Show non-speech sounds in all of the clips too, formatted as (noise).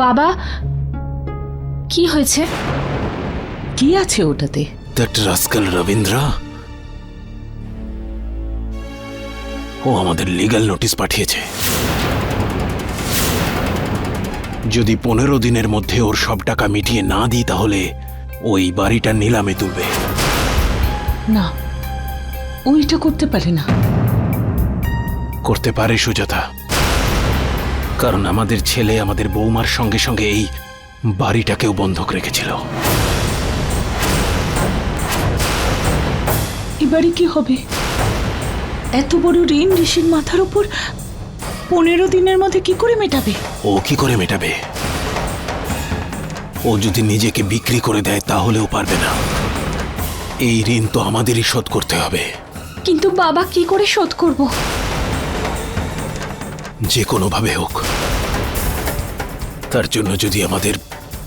বাবা কি হয়েছে? কি আছে ওটাতে? That rascal Rabindra. ও আমাদের লিগ্যাল নোটিশ পাঠিয়েছে। যদি পনেরো দিনের মধ্যে ওর সব টাকা মিটিয়ে না দিই তাহলে ওই বাড়িটা নিলামে তুলবে। না ওইটা করতে পারে না। করতে পারে সুজাতা। কারণ আমাদের ছেলে আমাদের বৌমার সঙ্গে সঙ্গে এই বাড়িটাকেও বন্ধক রেখেছিল। এবারে কি হবে? এত বড় ঋণ ঋষির মাথার উপর পনেরো দিনের মধ্যে কি করে মেটাবে? ও কি করে মেটাবে? ও যদি নিজেকে বিক্রি করে দেয় তাহলেও পারবে না। এই ঋণ তো আমাদেরই শোধ করতে হবে। কিন্তু বাবা কি করে শোধ করব? যে কোনোভাবে হোক। তার জন্য যদি আমাদের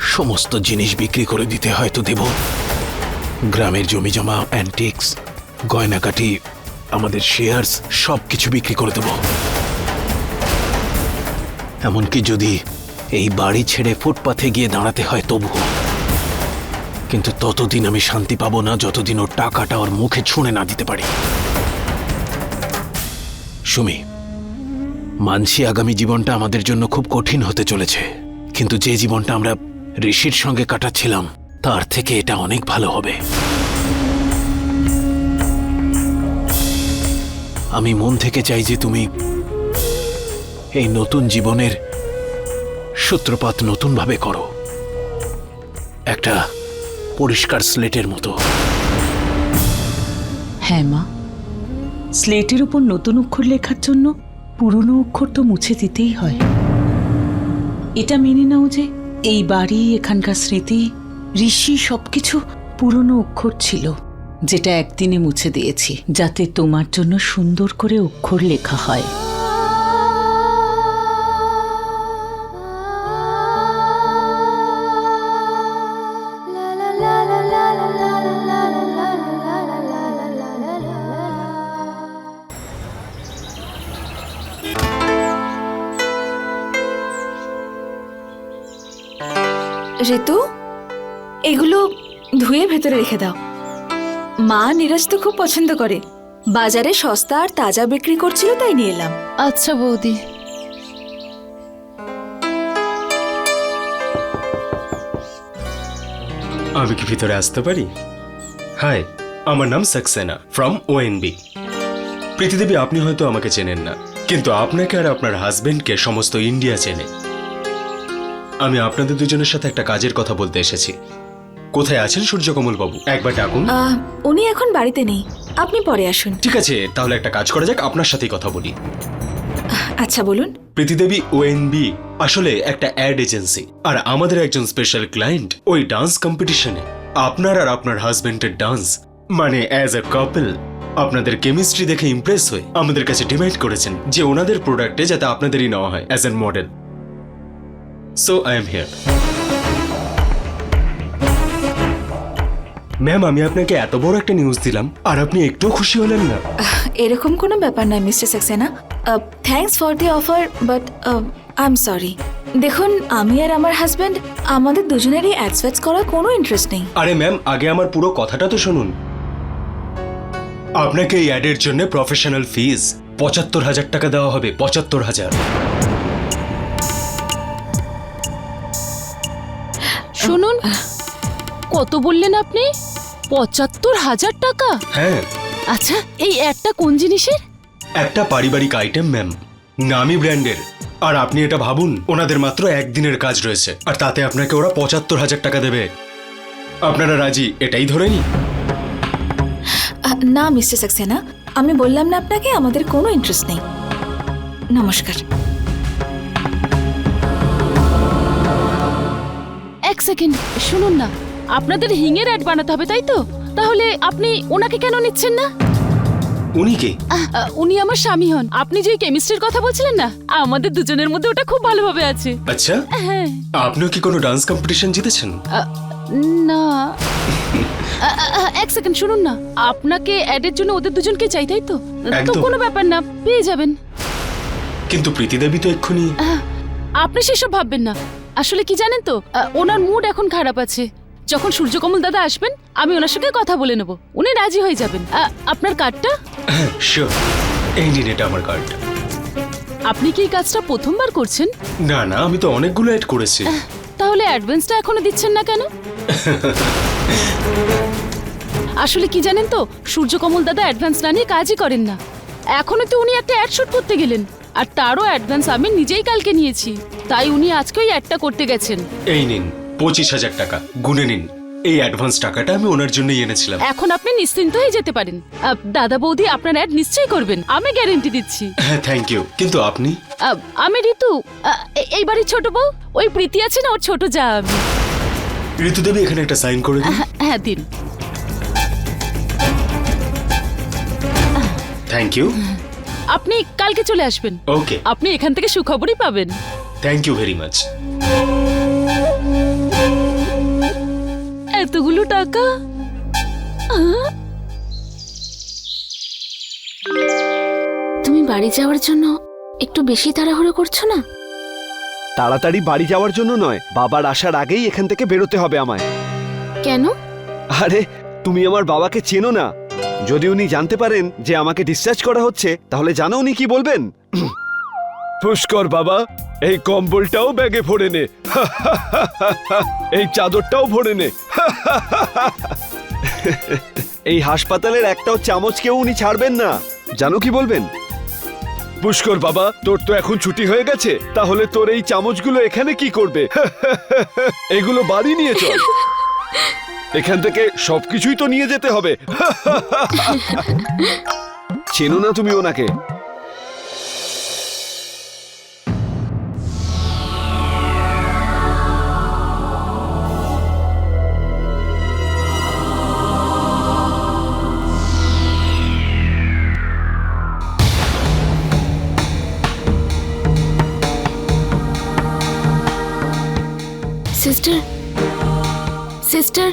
সমস্ত জিনিস বিক্রি করে দিতে হয় তো দেব। গ্রামের জমি জমা অ্যান্টিক্স গয়নাকাটি, আমাদের শেয়ার্স সব কিছু বিক্রি করে দেব। এমনকি যদি এই বাড়ি ছেড়ে ফুটপাথে গিয়ে দাঁড়াতে হয় তবুও। কিন্তু ততদিন আমি শান্তি পাবো না যতদিন ওর টাকাটা ওর মুখে ছুঁড়ে না দিতে পারি। সুমি মানছি আগামী জীবনটা আমাদের জন্য খুব কঠিন হতে চলেছে। কিন্তু যে জীবনটা আমরা ঋষির সঙ্গে কাটাচ্ছিলাম, তার থেকে এটা অনেক ভালো হবে। আমি মন থেকে চাই যে তুমি এই নতুন জীবনের সূত্রপাত নতুনভাবে করো। একটা পরিষ্কার স্লেটের মতো। হ্যাঁ মা। স্লেটের উপর নতুন অক্ষর লেখার জন্য পুরনো অক্ষর তো মুছে দিতেই হয়। এটা মেনে নাও যে এই বাড়ি, এখানকার স্মৃতি, ঋষি সবকিছু পুরনো অক্ষর ছিল, যেটা একদিনে মুছে দিয়েছি, যাতে তোমার জন্য সুন্দর করে অক্ষর লেখা হয়। ঋতু এগুলো ধুয়ে ভেতরে রেখে দাও। মা নিরাজ তো খুব পছন্দ করে। বাজারে সস্তা আর তাজা বিক্রি করছিল তাই নিয়ে এলাম। আচ্ছা বৌদি। আমি কি ভিতরে আসতে পারি? হাই আমার নাম সাকসেনা ফ্রম ওএনবি প্রীতিদেবী আপনি হয়তো আমাকে চেনেন না কিন্তু আপনাকে আর আপনার হাজবেন্ডকে সমস্ত ইন্ডিয়া চেনে। আমি আপনাদের দুজনের সাথে একটা কাজের কথা বলতে এসেছি। কোথায় আছেন সূর্যকমল বাবু একবার ডাকুন। আহ, উনি এখন বাড়িতে নেই। আপনি পরে আসুন। ঠিক আছে তাহলে একটা কাজ করা যাক আপনার সাথেই কথা বলি। আচ্ছা বলুন। প্রীতিদেবী ওএনবি আসলে একটা অ্যাড এজেন্সি। আর আমাদের একজন স্পেশাল ক্লায়েন্ট ওই ডান্স কম্পিটিশনে। আপনার আর আপনার হাজবেন্ডের ডান্স মানে অ্যাজ এ কাপল আপনাদের কেমিস্ট্রি দেখে ইমপ্রেস হয়ে আমাদের কাছে ডিমান্ড করেছেন যে ওনাদের প্রোডাক্টে যাতে আপনাদেরই নেওয়া হয় as an model so I am here ma'am আমি আপনাকে এত বড় একটা নিউজ দিলাম আর আপনি একটুও খুশি হলেন না। এরকম কোনো ব্যাপার নয় Mister Saxena thanks for the offer but I am sorry দেখুন আমি আর আমার হাজব্যান্ড আমাদের দুজনেরই অ্যাডস ফ্যাডস করার কোনো ইন্টারেস্ট নেই। আরে ম্যাম আগে আমার পুরো কথাটা তো শুনুন। আপনাকে এই অ্যাডের জন্য প্রফেশনাল ফিজ পঁচাত্তর হাজার টাকা দেওয়া হবে পঁচাত্তর হাজার। কত বললেন আপনি? পঁচাত্তর হাজার টাকা? হ্যাঁ। আচ্ছা এই একটা কোন জিনিসের? একটা পারিবারিক আইটেম ম্যাম নামি ব্র্যান্ডের। আর আপনি এটা ভাবুন ওনাদের মাত্র একদিনের কাজ রয়েছে। আর তাতে আপনাকে ওরা পঁচাত্তর হাজার টাকা দেবে। আপনারা রাজি? এটাই ধরে নি না মিস্টার সাক্সেনা। আমি বললাম না আপনাকে আমাদের কোনো ইন্টারেস্ট নেই। নমস্কার। এক সেকেন্ড শুনুন না। আপনাদের হিঙের অ্যাড বানাতে হবে তাই তো? তাহলে আপনি ওনাকে কেন নিচ্ছেন না? উনি কে? উনি আমার স্বামী হন। আপনি যে কেমিস্ট্রির কথা বলছিলেন না আমাদের দুজনের মধ্যে ওটা খুব ভালোভাবে আছে। আচ্ছা হ্যাঁ। আপনিও কি কোনো ডান্স কম্পিটিশন জিতেছেন? না। এক সেকেন্ড শুনুন না। আপনাকে অ্যাডের জন্য ওদের দুজনকে চাই তাই তো? তো কোনো ব্যাপার না পেয়ে যাবেন। কিন্তু প্রীতিদেবী তো এক্ষুনি আপনি সেসব ভাববেন না। আসলে কি জানেন তো? ওনার মুড এখন খারাপ আছে। যখন সূর্যকমল দাদা আসবেন আমি ওনার সঙ্গে কথা বলে নেব। উনি রাজি হয়ে যাবেন। আ, আপনার কার্ডটা? (clears throat) শিওর এই নিন এটা আমার কার্ড। আপনি কি এই কাজটা প্রথমবার করছেন? না না আমি তো অনেকগুলো অ্যাড করেছি। তাহলে অ্যাডভান্সটা এখনও দিচ্ছেন না কেন? (laughs) আসলে কি জানেন তো সূর্যকমল দাদা অ্যাডভান্স না নিয়ে কাজই করেন না। এখনও তো উনি একটা অ্যাড শুট করতে গেলেন। আর তারও অ্যাডভান্স আমি নিজেই কালকে নিয়েছি। তাই উনি আজকে ওই অ্যাডটা করতে গেছেন। এই নিন। পঁচিশ হাজার টাকা। গুনে নিন। এই অ্যাডভান্স টাকাটা আমি ওনার জন্যই এনেছিলাম। এখন আপনি নিশ্চিন্ত হয়ে যেতে পারেন। আহ, দাদা বৌদি আপনার অ্যাড নিশ্চয়ই করবেন। আমি গ্যারেন্টি দিচ্ছি। হ্যাঁ থ্যাংক ইউ কিন্তু আপনি? আহ, আমি ঋতু। আহ, এ- এই বাড়ির ছোট বউ? ওই প্রীতি আছে না ওর ছোট যা আমি। ঋতুদেবী এখানে একটা সাইন করে দিন। হ্যাঁ, হ্যাঁ দিন। থ্যাংক ইউ আপনি কালকে চলে আসবেন। ওকে আপনি এখান থেকে সুখবরই পাবেন। থ্যাংক ইউ ভেরি মাচ এতগুলো টাকা? তুমি বাড়ি যাওয়ার জন্য একটু বেশি তাড়াহুড়ো করছ না? তাড়াতাড়ি বাড়ি যাওয়ার জন্য নয় বাবার আসার আগেই এখান থেকে বেরোতে হবে আমায়। কেন? আরে তুমি আমার বাবাকে চেনো না। যদি উনি জানতে পারেন যে আমাকে ডিসচার্জ করা হচ্ছে তাহলে জানো উনি কি বলবেন। (clears throat) পুষ্কর বাবা এই কম্বলটাও ব্যাগে ভরে নে। এই চাদরটাও ভরে নে। এই হাসপাতালের একটাও চামচকেও উনি ছাড়বেন না। জানো কি বলবেন? পুষ্কর বাবা, তোর তো এখন ছুটি হয়ে গেছে। তাহলে তোর এই চামচগুলো এখানে কি করবে? এগুলো বাড়ি নিয়ে চল। এখান থেকে সবকিছুই তো নিয়ে যেতে হবে। চেনো না তুমি ওনাকে। sister? Sister?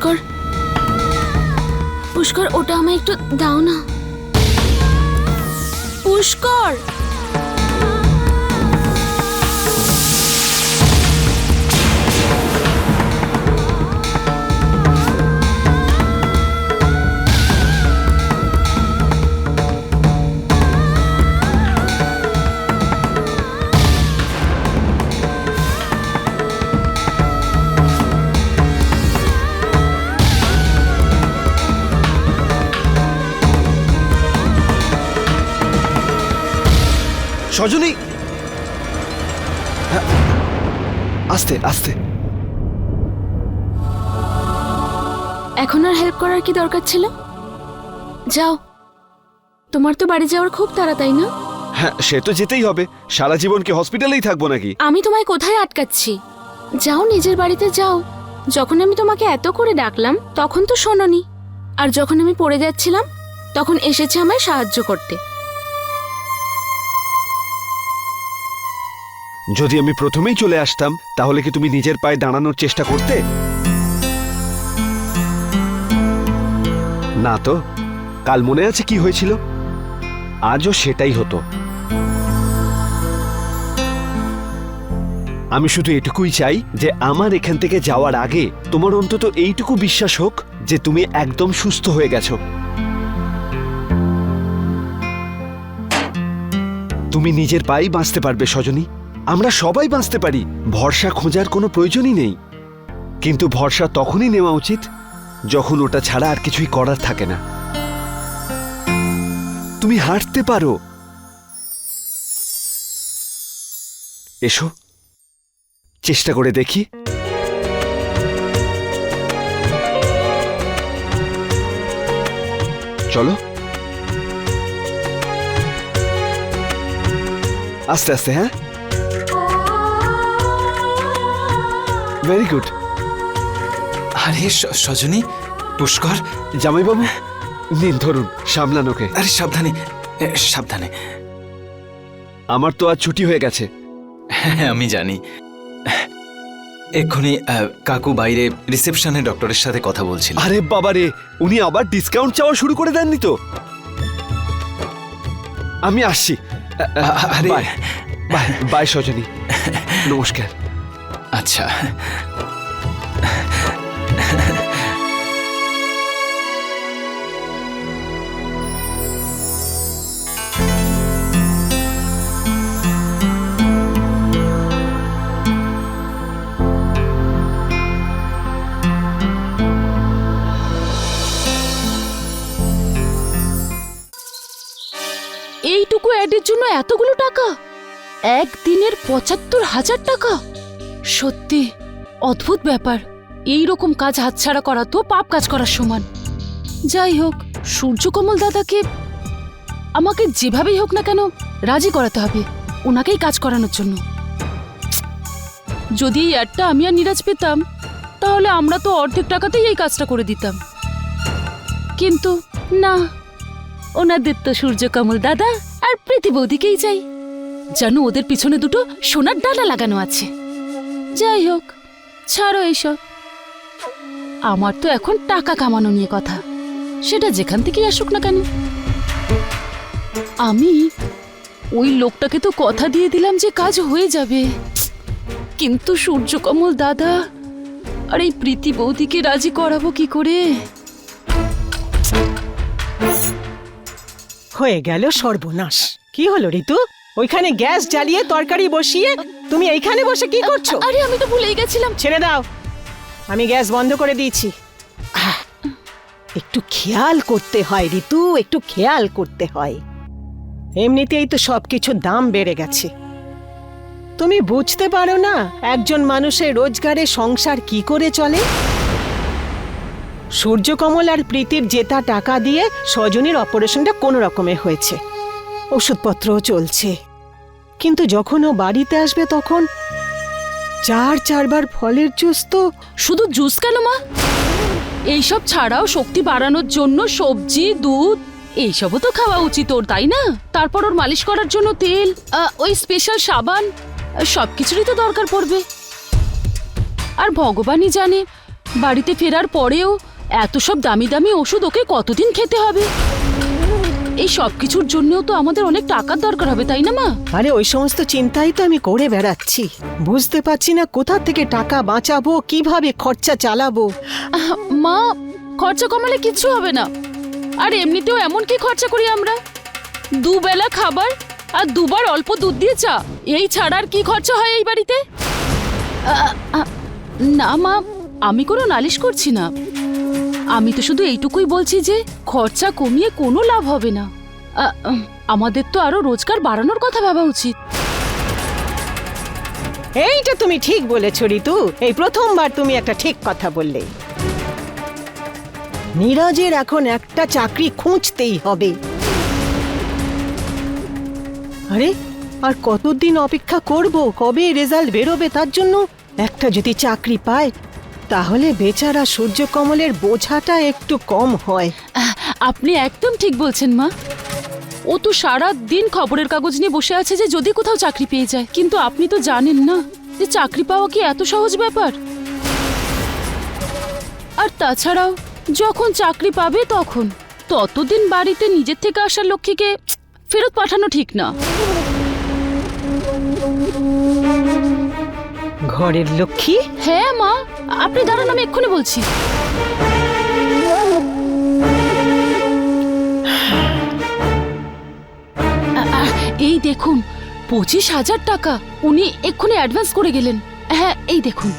পুষ্কর। পুষ্কর ওটা আমায় একটু দাও না। পুষ্কর! সজনী? হ্যাঁ, আস্তে আস্তে। এখন আর হেল্প করার কি দরকার ছিল? যাও। তোমার তো বাড়ি যাওয়ার খুব তাড়া তাই না? হ্যাঁ সে তো যেতেই হবে। সারা জীবন কি হসপিটালেই থাকব নাকি? আমি তোমায় কোথায় আটকাচ্ছি? যাও নিজের বাড়িতে যাও। যখন আমি তোমাকে এত করে ডাকলাম তখন তো শোনোনি। আর যখন আমি পড়ে যাচ্ছিলাম তখন এসেছে আমায় সাহায্য করতে। যদি আমি প্রথমেই চলে আসতাম, তাহলে কি তুমি নিজের পায়ে দাঁড়ানোর চেষ্টা করতে? না তো, কাল মনে আছে কি হয়েছিল? আজও সেটাই হতো। আমি শুধু এটুকুই চাই যে আমার এখান থেকে যাওয়ার আগে তোমার অন্তত এইটুকু বিশ্বাস হোক যে তুমি একদম সুস্থ হয়ে গেছো। তুমি নিজের পায়েই বাঁচতে পারবে, সজনী। আমরা সবাই বাঁচতে পারি। ভরসা খোঁজার কোনো প্রয়োজনই নেই। কিন্তু ভরসা তখনই নেওয়া উচিত, যখন ওটা ছাড়া আর কিছুই করার থাকে না। তুমি হাঁটতে পারো। এসো, চেষ্টা করে দেখি। চলো। আস্তে আস্তে হ্যাঁ? ভেরি গুড আরে সজনী পুষ্কর জামাইবাবু। নিন ধরুন সামলানোকে আরে সাবধানে সাবধানে। আমার তো আজ ছুটি হয়ে গেছে। হ্যাঁ আমি জানি। এক্ষুনি কাকু বাইরে রিসেপশনে ডক্টরের সাথে কথা বলছিল। আরে বাবা রে উনি আবার ডিসকাউন্ট চাওয়া শুরু করে দেননি তো? আমি আসছি। আরে বাই বাই সজনী। নমস্কার। আচ্ছা। এইটুকু অ্যাডের জন্য এতগুলো টাকা? একদিনের পঁচাত্তর হাজার টাকা? সত্যি, অদ্ভুত ব্যাপার। এই রকম কাজ হাতছাড়া করা তো পাপ কাজ করার সমান। যাই হোক, সূর্যকমল দাদাকে আমাকে যেভাবেই হোক না কেন রাজি করাতে হবে, ওনাকেই কাজ করানোর জন্য। যদি এই অ্যাডটা আমি আর নিরাজ পেতাম, তাহলে আমরা তো অর্ধেক টাকাতেই এই কাজটা করে দিতাম। কিন্তু না, ওনাদের তো সূর্যকমল দাদা আর প্রীতি বৌদিকেই চাই। যেন ওদের পিছনে দুটো সোনার ডালা লাগানো আছে। যাই হোক, ছাড়ো এইসব আমার তো এখন টাকা কামানো নিয়ে কথা। সেটা যেখান থেকেই আসুক না কেন। আমি ওই লোকটাকে তো কথা দিয়ে দিলাম যে কাজ হয়ে যাবে। কিন্তু সূর্যকমল দাদা, আর এই প্রীতি বৌদিকে রাজি করাবো কি করে? হয়ে গেল সর্বনাশ। কি হলো ঋতু? ওইখানে গ্যাস জ্বালিয়ে তরকারি বসিয়ে তুমি এইখানে বসে কি করছ? আরে আমি তো ভুলেই গেছিলাম। ছেড়ে দাও। আমি গ্যাস বন্ধ করে দিয়েছি। একটু খেয়াল করতে হয় ঋতু একটু খেয়াল করতে হয়। এমনিতেই তো সবকিছুর দাম বেড়ে গেছে। তুমি বুঝতে পারো না একজন মানুষের রোজগারে সংসার কি করে চলে? সূর্যকমল আর প্রীতির জেতা টাকা দিয়ে স্বজনের অপারেশনটা কোনো রকমে হয়েছে। ওষুধপত্রও চলছে। কিন্তু যখন ও বাড়িতে আসবে তখন চার চারবার ফলের জুস তো শুধু জুস কেন মা? এইসব ছাড়াও শক্তি বাড়ানোর জন্য সবজি, দুধ, এইসবও তো খাওয়া উচিত ওর, তাই না? তারপর ওর মালিশ করার জন্য তেল ওই স্পেশাল সাবান, সব কিছুরই তো দরকার পড়বে। আর ভগবানই জানে, বাড়িতে ফেরার পরেও এত সব দামি দামি ওষুধ ওকে কতদিন খেতে হবে? এই সব কিছুর জন্যও তো আমাদের অনেক টাকার দরকার হবে তাই না মা? আরে ওই সমস্ত চিন্তাই তো আমি করে বেড়াচ্ছি। বুঝতে পারছি না কোথা থেকে টাকা বাঁচাবো কীভাবে খরচা চালাবো। মা খরচা কমালে কিচ্ছু হবে না। আর এমনিতেও এমন কি খরচা করি আমরা? দুবেলা খাবার আর দুবার অল্প দুধ দিয়ে চা এই ছাড়া আর কি খরচা হয় এই বাড়িতে? না মা আমি কোনো নালিশ করছি না। আমি তো শুধু এইটুকুই বলছি যে খরচা কমিয়ে কোনো লাভ হবে না। আমাদের তো আরও রোজগার বাড়ানোর কথা ভাবা উচিত। এইটা তুমি ঠিক বলেছ, ঋতু। এই প্রথমবার তুমি একটা ঠিক কথা বললে। নীরজের এখন একটা চাকরি খুঁজতেই হবে। আরে, আর কতদিন অপেক্ষা করব? কবে রেজাল্ট বেরোবে তার জন্য? একটা যদি চাকরি পায় তাহলে বেচারা সূর্যকমলের বোঝাটা একটু কম হয়। আপনি একদম ঠিক বলছেন, মা। ও তো সারা দিন খবরের কাগজ নিয়ে বসে আছে যে যদি কোথাও চাকরি পেয়ে যায়। কিন্তু আপনি তো জানেন না যে চাকরি পাওয়া কি এত সহজ ব্যাপার। আর তাছাড়াও, যখন চাকরি পাবে তখন ততদিন বাড়িতে নিজের থেকে আসা লক্ষ্মীকে ফেরত পাঠানো ঠিক না। ঘরের লক্ষ্মী? হ্যাঁ মা। আপনি দাঁড়ান, আমি এক্ষুনি বলছি। এই দেখুন, পঁচিশ হাজার টাকা। উনি এক্ষুনি অ্যাডভান্স করে গেলেন। হ্যাঁ এই দেখুন।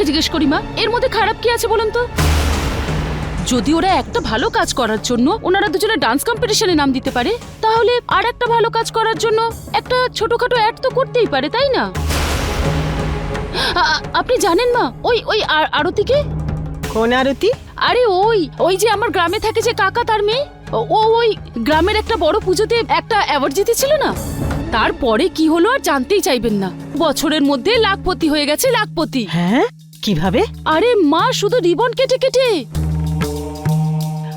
আপনাকে জিজ্ঞেস করি মা। এর মধ্যে খারাপ কি আছে বলুন তো? যদি ওরা একটা ভালো কাজ করার জন্য ওনারা দুজনে ডান্স কম্পিটিশনে নাম দিতে পারে তাহলে আর একটা ভালো কাজ করার জন্য একটা ছোটখাটো অ্যাড তো করতেই পারে তাই না? আপনি জানেন মা ওই ওই আর- আরতিকে? কোন আরতি? আরে ওই ওই যে আমার গ্রামে থাকে যে কাকা তার মেয়ে ও ও ওই গ্রামের একটা বড় পুজোতে একটা অ্যাওয়ার্ড জিতেছিল না? তারপরে কি হলো আর জানতেই চাইবেন না। বছরের মধ্যে লাখপতি হয়ে গেছে লাখপতি। হ্যাঁ? কীভাবে? আরে মা শুধু রিবন কেটে কেটে।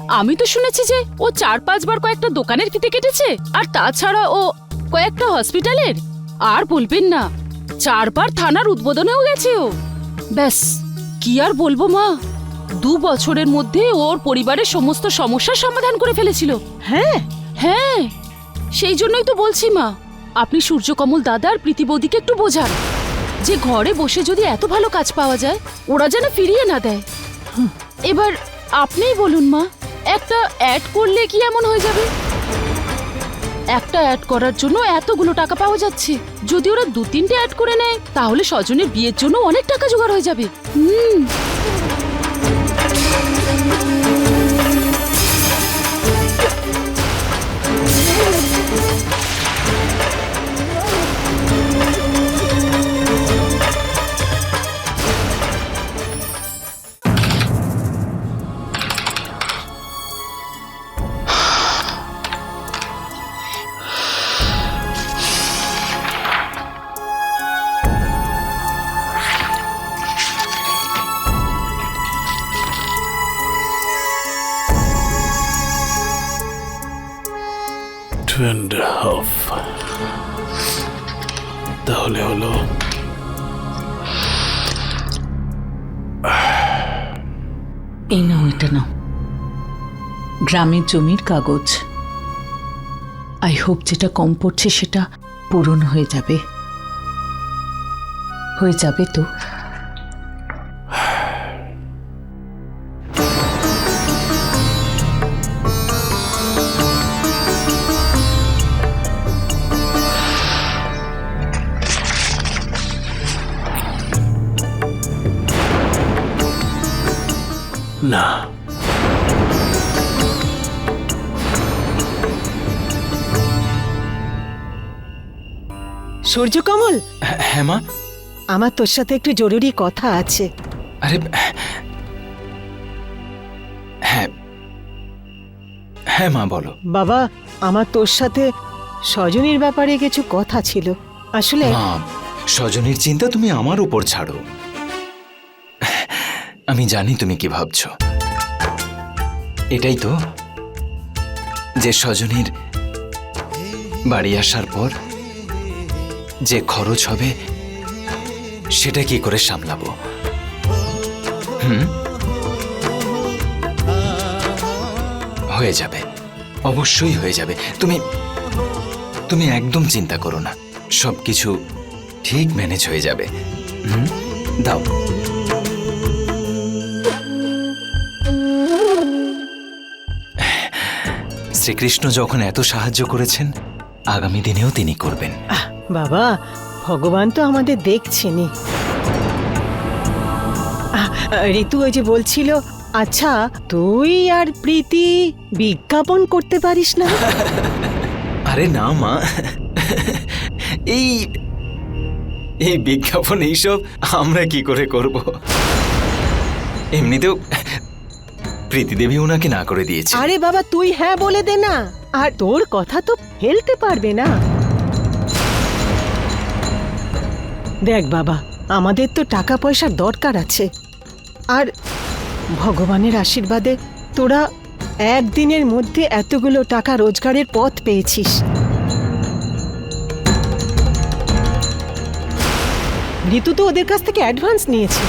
আমি তো শুনেছি যে ও চার পাঁচবার কয়েকটা দোকানের ফিতে কেটেছে আর তাছাড়া ও কয়েকটা হসপিটালের। আর বলবেন না চারবার থানার উদ্বোধনেও গেছে ও। ব্যাস কি আর বলব মা? দু বছরের মধ্যে ওর পরিবারের সমস্ত সমস্যার সমাধান করে ফেলেছিল। হ্যাঁ? হ্যাঁ সেই জন্যই তো বলছি মা আপনি সূর্যকমল দাদার প্রীতি বৌদিকে একটু বোঝান। যে ঘরে বসে যদি এত ভালো কাজ পাওয়া যায়, ওরা যেন ফিরিয়ে না দেয়। এবার আপনিই বলুন মা, একটা অ্যাড করলে কি এমন হয়ে যাবে? একটা অ্যাড করার জন্য এতগুলো টাকা পাওয়া যাচ্ছে। যদি ওরা দু তিনটে অ্যাড করে নেয়, তাহলে স্বজনের বিয়ের জন্য অনেক টাকা জোগাড় হয়ে যাবে। হুম। অ্যান্ড হাফ তাহলে হলো এই নাও, এটা নাও। গ্রামের জমির কাগজ। আই হোপ যেটা কম পড়ছে সেটা পূরণ হয়ে যাবে। হয়ে যাবে তো। সূর্যকমল হ্যাঁ মা। আমার তোর সাথে একটু জরুরি কথা আছে। আরে হ্যাঁ। হ্যাঁ। মা বলো। বাবা আমার তোর সাথে স্বজনীর ব্যাপারে কিছু কথা ছিল। আসলে মা স্বজনের চিন্তা তুমি আমার উপর ছাড়ো। আমি জানি তুমি কি ভাবছ। এটাই তো যে স্বজনের বাড়ি আসার পর যে খরচ হবে, সেটা কি করে সামলাবো? হুম? হয়ে যাবে। অবশ্যই হয়ে যাবে। তুমি তুমি একদম চিন্তা করো না। সব কিছু ঠিক ম্যানেজ হয়ে যাবে। হুম? দাও। শ্রীকৃষ্ণ যখন এত সাহায্য করেছেন, আগামী দিনেও তিনি করবেন। বাবা ভগবান তো আমাদের দেখছেনই। আহ, ঋতু ওই যে বলছিল আচ্ছা তুই আর প্রীতি বিজ্ঞাপন করতে পারিস না? (laughs) আরে না মা। এই এই বিজ্ঞাপন এইসব আমরা কি করে করব? এমনিতেও প্রীতি দেবী ওনাকে না করে দিয়েছে। আরে বাবা তুই হ্যাঁ বলে দে না। আর তোর কথা তো ফেলতে পারবে না। দেখ বাবা, আমাদের তো টাকা পয়সার দরকার আছে। আর ভগবানের আশীর্বাদে তোরা একদিনের মধ্যে এতগুলো টাকা রোজগারের পথ পেয়েছিস। ঋতু তো ওদের কাছ থেকে অ্যাডভান্স নিয়েছে।